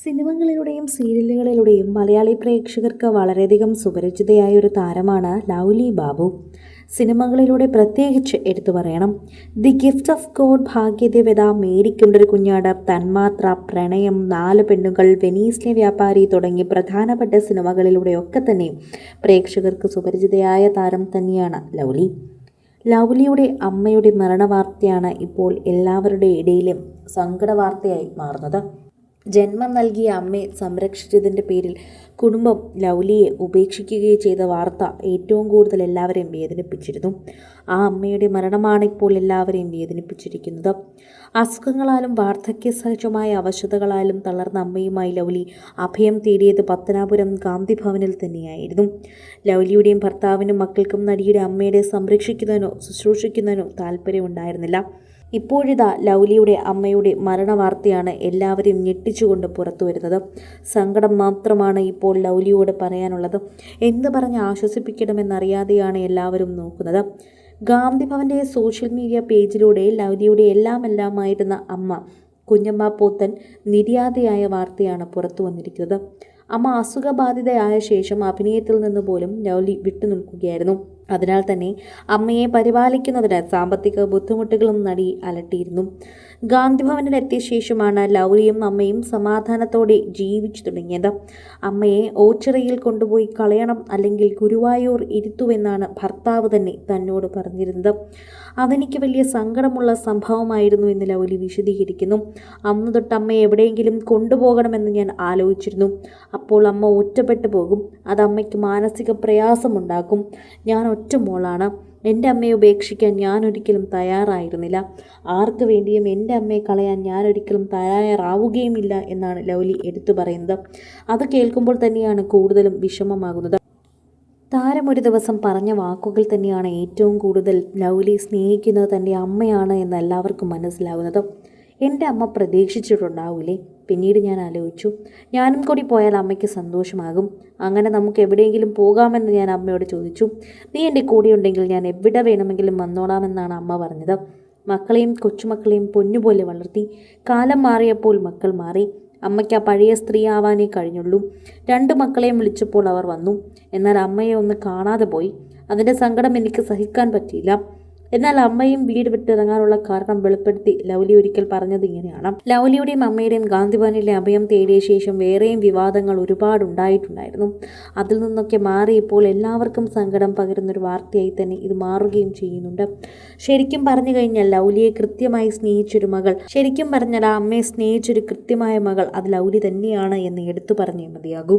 സിനിമകളിലൂടെയും സീരിയലുകളിലൂടെയും മലയാളി പ്രേക്ഷകർക്ക് വളരെയധികം സുപരിചിതയായ ഒരു താരമാണ് ലൗലി ബാബു. സിനിമകളിലൂടെ പ്രത്യേകിച്ച് എടുത്തു പറയണം. The gift of God Bhagyadevatha Marykkundoru Kunjaadu Thanmathra Pranayam നാല് പെണ്ണുകൾ വെനീസിലെ വ്യാപാരി തുടങ്ങി പ്രധാനപ്പെട്ട സിനിമകളിലൂടെയൊക്കെ തന്നെ പ്രേക്ഷകർക്ക് സുപരിചിതയായ താരം തന്നെയാണ് ലൗലി. ലൗലിയുടെ അമ്മയുടെ മരണവാർത്തയാണ് ഇപ്പോൾ എല്ലാവരുടെ ഇടയിലും സങ്കടവാർത്തയായി മാറുന്നത്. ജന്മം നൽകിയ അമ്മയെ സംരക്ഷിച്ചതിന്റെ പേരിൽ കുടുംബം ലൗലിയെ ഉപേക്ഷിക്കുകയും ചെയ്ത വാർത്ത ഏറ്റവും കൂടുതൽ എല്ലാവരെയും വേദനിപ്പിച്ചിരുന്നു. ആ അമ്മയുടെ മരണമാണ് ഇപ്പോൾ എല്ലാവരെയും വേദനിപ്പിച്ചിരിക്കുന്നത്. അസുഖങ്ങളാലും വാർദ്ധക്യ സഹജമായ അവശതകളാലും തളർന്ന അമ്മയുമായി ലൗലി അഭയം തേടിയത് പത്തനാപുരം ഗാന്ധി ഭവനിൽ തന്നെയായിരുന്നു. ലൗലിയുടെയും ഭർത്താവിനും മക്കൾക്കും നടിയുടെ അമ്മയുടെ സംരക്ഷിക്കുന്നതിനോ ശുശ്രൂഷിക്കുന്നതിനോ താല്പര്യമുണ്ടായിരുന്നില്ല ഇപ്പോഴിതാ ലൗലിയുടെ അമ്മയുടെ മരണവാർത്തയാണ് എല്ലാവരെയും ഞെട്ടിച്ചുകൊണ്ട് പുറത്തു വരുന്നത് സങ്കടം മാത്രമാണ് ഇപ്പോൾ ലൗലിയോട് പറയാനുള്ളത്. എന്ത് പറഞ്ഞ് ആശ്വസിപ്പിക്കണമെന്നറിയാതെയാണ് എല്ലാവരും നോക്കുന്നത്. ഗാന്ധി ഭവന്റെ സോഷ്യൽ മീഡിയ പേജിലൂടെ ലൗലിയുടെ എല്ലാം എല്ലാമായിരുന്ന അമ്മ കുഞ്ഞമ്മ പോത്തൻ നിര്യാതയായ വാർത്തയാണ് പുറത്തു വന്നിരിക്കുന്നത് അമ്മ അസുഖബാധിതയായ ശേഷം അഭിനയത്തിൽ നിന്ന് പോലും ലൗലി വിട്ടുനിൽക്കുകയായിരുന്നു. അതിനാൽ തന്നെ അമ്മയെ പരിപാലിക്കുന്നതിന് സാമ്പത്തിക ബുദ്ധിമുട്ടുകളും നടി അലട്ടിയിരുന്നു. ഗാന്ധിഭവനിൽ എത്തിയ ശേഷമാണ് ലൗലിയും അമ്മയും സമാധാനത്തോടെ ജീവിച്ചു തുടങ്ങിയത്. അമ്മയെ ഓച്ചിറയിൽ കൊണ്ടുപോയി കളയണം അല്ലെങ്കിൽ ഗുരുവായൂർ ഇരുത്തുവെന്നാണ് ഭർത്താവ് തന്നെ തന്നോട് പറഞ്ഞിരുന്നത്. അതെനിക്ക് വലിയ സങ്കടമുള്ള സംഭവമായിരുന്നു എന്ന് ലൗലി വിശദീകരിക്കുന്നു. അന്ന് തൊട്ട് അമ്മയെ എവിടെയെങ്കിലും കൊണ്ടുപോകണമെന്ന് ഞാൻ ആലോചിച്ചിരുന്നു. അപ്പോൾ അമ്മ ഒറ്റപ്പെട്ടു പോകും. അത് അമ്മയ്ക്ക് മാനസിക പ്രയാസമുണ്ടാക്കും. ഞാൻ ഒറ്റ മോളാണ്. എന്റെ അമ്മയെ ഉപേക്ഷിക്കാൻ ഞാൻ ഒരിക്കലും തയ്യാറായിരുന്നില്ല. ആർക്ക് വേണ്ടിയും എന്റെ അമ്മയെ കളയാൻ ഞാൻ ഒരിക്കലും തയ്യാറാവുകയുമില്ല എന്നാണ് ലൗലി എടുത്തു പറയുന്നത്. അത് കേൾക്കുമ്പോൾ തന്നെയാണ് കൂടുതലും വിഷമമാകുന്നത്. താരം ഒരു ദിവസം പറഞ്ഞ വാക്കുകൾ തന്നെയാണ് ഏറ്റവും കൂടുതൽ ലൗലി സ്നേഹിക്കുന്നത് തന്റെ അമ്മയാണ് എന്ന് എല്ലാവർക്കും മനസ്സിലാകുന്നത് എന്റെ അമ്മ പ്രതീക്ഷിച്ചിട്ടുണ്ടാവൂലേ പിന്നീട് ഞാൻ ആലോചിച്ചു. ഞാനും കൂടി പോയാൽ അമ്മയ്ക്ക് സന്തോഷമാകും. അങ്ങനെ നമുക്ക് എവിടെയെങ്കിലും പോകാമെന്ന് ഞാൻ അമ്മയോട് ചോദിച്ചു. നീ എന്റെ കൂടെ ഉണ്ടെങ്കിൽ ഞാൻ എവിടെ വേണമെങ്കിലും വന്നോളാമെന്നാണ് അമ്മ പറഞ്ഞത്. മക്കളെയും കൊച്ചുമക്കളെയും പൊന്നുപോലെ വളർത്തി. കാലം മാറിയപ്പോൾ മക്കൾ മാറി. അമ്മയ്ക്ക് ആ പഴയ സ്ത്രീ ആവാനേ കഴിഞ്ഞുള്ളൂ. രണ്ട് മക്കളെയും വിളിച്ചപ്പോൾ അവർ വന്നു. എന്നാൽ അമ്മയെ ഒന്ന് കാണാതെ പോയി. അതിന്റെ സങ്കടം എനിക്ക് സഹിക്കാൻ പറ്റിയില്ല. എന്നാൽ അമ്മയും വീട് വിട്ടിറങ്ങാനുള്ള കാരണം വെളിപ്പെടുത്തി ലൗലി ഒരിക്കൽ പറഞ്ഞത് ഇങ്ങനെയാണ്. ലൗലിയുടെയും അമ്മയുടെയും ഗാന്ധിഭവനിലെ അഭയം തേടിയ ശേഷം വേറെയും വിവാദങ്ങൾ ഒരുപാട് ഉണ്ടായിട്ടുണ്ടായിരുന്നു. അതിൽ നിന്നൊക്കെ മാറി ഇപ്പോൾ എല്ലാവർക്കും സങ്കടം പകരുന്നൊരു വാർത്തയായി തന്നെ ഇത് മാറുകയും ചെയ്യുന്നുണ്ട്. ശരിക്കും പറഞ്ഞു കഴിഞ്ഞാൽ ലൗലിയെ കൃത്യമായി സ്നേഹിച്ചൊരു മകൾ ശരിക്കും പറഞ്ഞാൽ ആ അമ്മയെ സ്നേഹിച്ചൊരു കൃത്യമായ മകൾ അത് ലൗലി തന്നെയാണ് എന്ന് എടുത്തു പറഞ്ഞേ മതിയാകൂ.